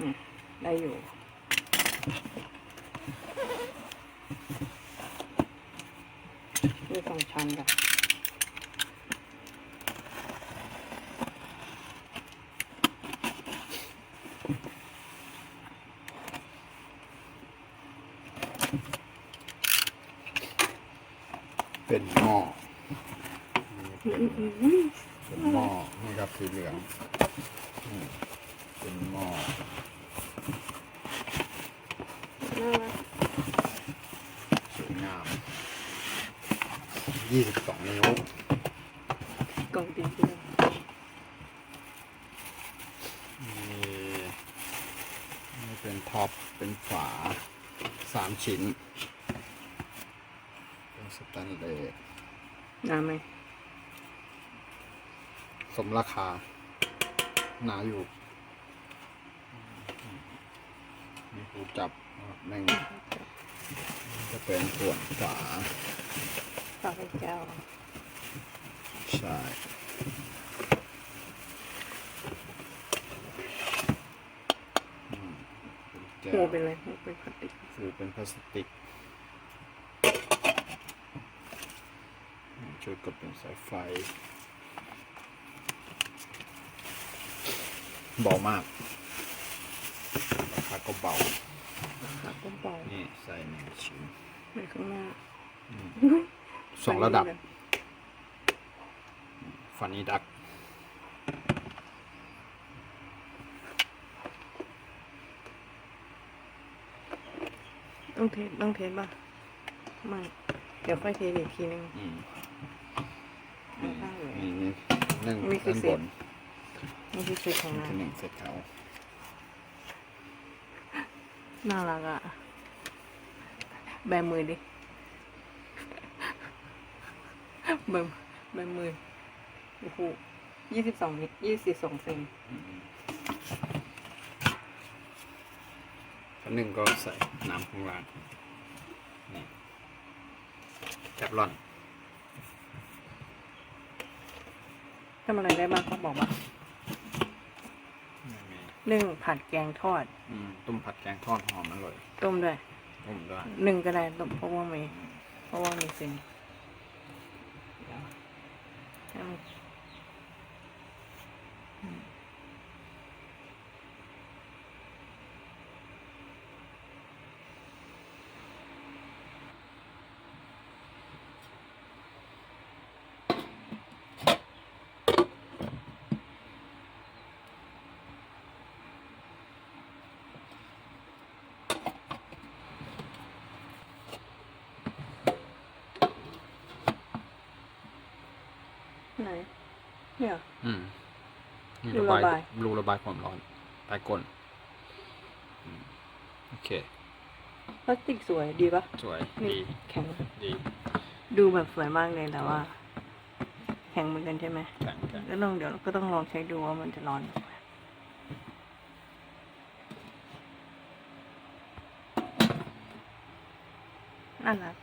อืมได้อยู่มีสองชั้นค่ะเป็นหม้ออืมอืมอืมเป็นหม้อนี่ครับสีเหลืองอืม เป็นหม้อน่ารักสวยงามยี่สิบสองนิ้วกล่องตีนที่นี่นี่เป็นท็อป เป็นฝาสามชิ้น เป็นสแตนเลสน้ำไหม สมราคา หนาอยู่นี่กู จับแม่งจะเป็นส่วนฝาฝากเป็นแก้วใช่อืมเป็นแก้หูวเป็นอะไรหูเป็นพลาสติกคือเป็นพลาสติกช่วยกดเป็นสายไฟเบามาก ราคาก็เบาขาก็เบานี่ใส่หนึ่งชิ้นในข้างหน้าสองระดับฟันนี้ดักต้องเทสต้องเทสป่ะไม่เดี๋ยวค่อยเทสอีกทีนึงอืมไม่ได้เลยนี่นี่หนึ่งนี่คือด้านเศบษนนี่คือสีของนี่น้คือหนึ่งเสร็จเขาำ น่ารักอะแบมือดิ แบมแบมือ โอ้โหยี่สิบสองนิดยี่สิบสองเซนหนึ่งก็ใส่น้ำข้างล่างนี่แคปรอนทำอะไรได้บ้างเขาบอกว่า นึ่งผัดแกงทอด อืมต้มผัดแกงทอดหอมอร่อยต้มด้วยต้มด้วยหนึ่งก็ได้ต้มเพราะว่ามีเพราะว่ามีเซนให้มัน เนี่ย อืมนี่รูระบายรูระบายความร้อนใต้ก้นอืมโอเค พลาสติกสวยดีปะสวย นี่ดี แข็ง ดีดูแบบสวยมากเลยแต่ว่า แข็งเหมือนกันใช่ไหมแข็งแข็งก็ลองเดี๋ยวก็ต้องลองใช้ดูว่ามันจะร้อนไหมน่ารัก